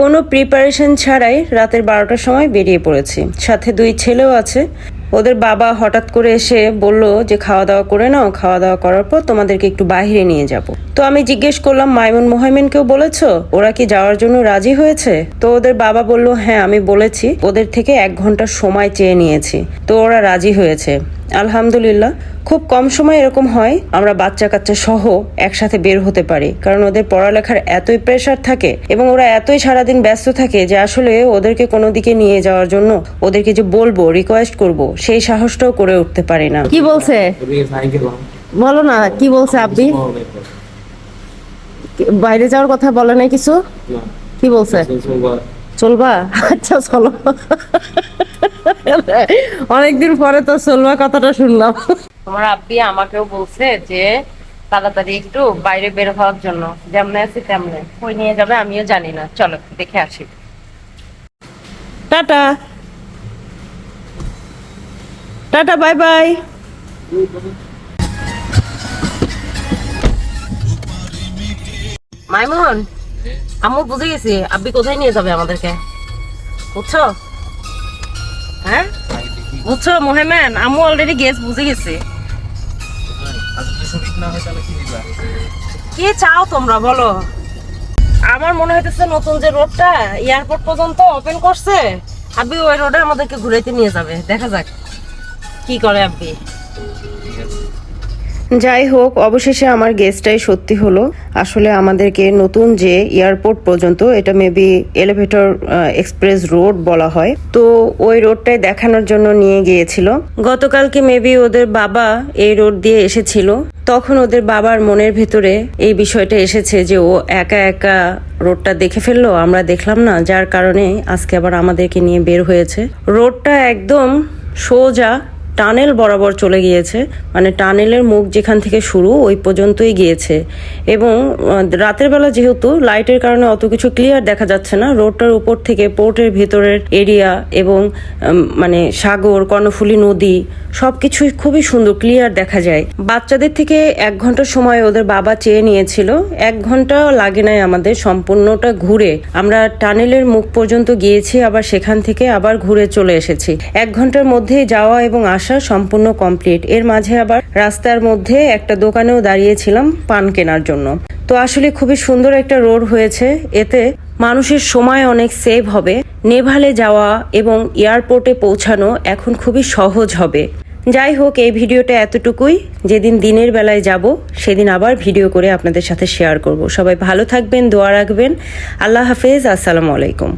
কোনো প্রিপারেশন ছাড়াই রাতের বারোটার সময় বেরিয়ে পড়েছি। সাথে দুই ছেলেও আছে। ওদের বাবা হঠাৎ করে এসে বলল যে খাওয়া দাওয়া করে নাও। খাওয়া দাওয়া করার পর তোমাদেরকে একটু বাইরে নিয়ে যাব। তো আমি জিজ্ঞেস করলাম, মাইমুন মোহাইমিনকেও বলেছ? ওরা কি যাওয়ার জন্য রাজি হয়েছে? তো ওদের বাবা বলল হ্যাঁ আমি বলেছি। ওদের থেকে এক ঘণ্টা সময় চেয়ে নিয়েছি। তো ওরা রাজি হয়েছে। আলহামদুলিল্লাহ খুব কম সময় এরকম হয় আমরা বাচ্চা কাচ্চা সহ একসাথে বের হতে পারি। কারণ ওদের পড়ালেখার এতই প্রেশার থাকে এবং ওরা এতই সারাদিন ব্যস্ত থাকে যে আসলে ওদেরকে কোনো দিকে নিয়ে যাওয়ার জন্য ওদেরকে যে বলব রিকোয়েস্ট করব সেই সাহসটাও করে উঠতে পারি না। কি বলছে. বলো না কি বলছে আপনি? বাইরে যাওয়ার কথা বলে নাই কিছু? কি বলছে. চলবা? আচ্ছা চলো। অনেকদিন পরে তো চলবা কথাটা শুনলাম। তোমার আব্বি আমাকেও বলছে যে তাড়াতাড়ি একটু বাইরে বের হওয়ার জন্য। যেমন আছি তেমনে। কই নিয়ে যাবে আমিও জানি না। চলো দেখে আসি। Tata. Tata bye bye. Maimun আম্মু বুঝে গেছি। আব্বি কোথায় নিয়ে যাবে আমাদেরকে? বুঝছ? হ্যাঁ? বুঝছ মোহেমেন আম্মু অলরেডি গেস বুঝে গেছি। কি চাও তোমরা, বলো। আমার মনে হইতেছে নতুন যে রোডটা এয়ারপোর্ট পর্যন্ত ওপেন করছে, আব্বি ওই রোডে আমাদেরকে ঘুরাইতে নিয়ে যাবে। দেখা যাক, কি করে আব্বি। যাই হোক, অবশেষে আমার গেস্টটাই সত্যি হলো। আসলে আমাদেরকে নতুন যে এয়ারপোর্ট পর্যন্ত, এটা মেবি এলিভেটর এক্সপ্রেস রোড বলা হয়। তো ওই রোডটাই দেখানোর জন্য নিয়ে গিয়েছিল। গতকালকে মেবি ওদের বাবা এই রোড দিয়ে এসেছিল। তখন ওদের বাবার মনের ভেতরে এই বিষয়টা এসেছে যে ও একা একা রোডটা দেখে ফেলল, আমরা দেখলাম না, যার কারণে আজকে আবার আমাদেরকে নিয়ে বের হয়েছে। রোডটা একদম সোজা টানেল বরাবর চলে গিয়েছে। মানে টানেলের মুখ যেখান থেকে শুরু, ওই পর্যন্তই গিয়েছে। এবং রাতের বেলা যেহেতু লাইটের কারণে অত কিছু ক্লিয়ার দেখা যাচ্ছে না, রোডটার উপর থেকে পোর্টের ভেতরের এরিয়া এবং মানে সাগর, কর্ণফুলী নদী, সবকিছুই খুবই সুন্দর, ক্লিয়ার দেখা যায়। বাচ্চাদের থেকে এক ঘণ্টা সময় ওদের বাবা চেয়ে নিয়েছিল। এক ঘণ্টা লাগে নাই আমাদের সম্পূর্ণটা ঘুরে। আমরা টানেলের মুখ পর্যন্ত গিয়েছি, আবার সেখান থেকে আবার ঘুরে চলে এসেছি। এক ঘণ্টার মধ্যেই যাওয়া এবং আসা সম্পূর্ণ কমপ্লিট এর মাঝে আবার রাস্তার মধ্যে একটা দোকানেও দাঁড়িয়েছিলাম পান কেনার জন্য। তো আসলে খুবই সুন্দর একটা রোড হয়েছে। এতে মানুষের সময় অনেক সেভ হবে। নেভালে যাওয়া এবং এয়ারপোর্টে পৌঁছানো এখন খুবই সহজ হবে। যাই হোক, এই ভিডিওটা এতটুকুই। যেদিন দিনের বেলায় যাব, সেদিন আবার ভিডিও করে আপনাদের সাথে শেয়ার করব। সবাই ভালো থাকবেন, দোয়া রাখবেন। আল্লাহ হাফেজ, আসসালামু আলাইকুম।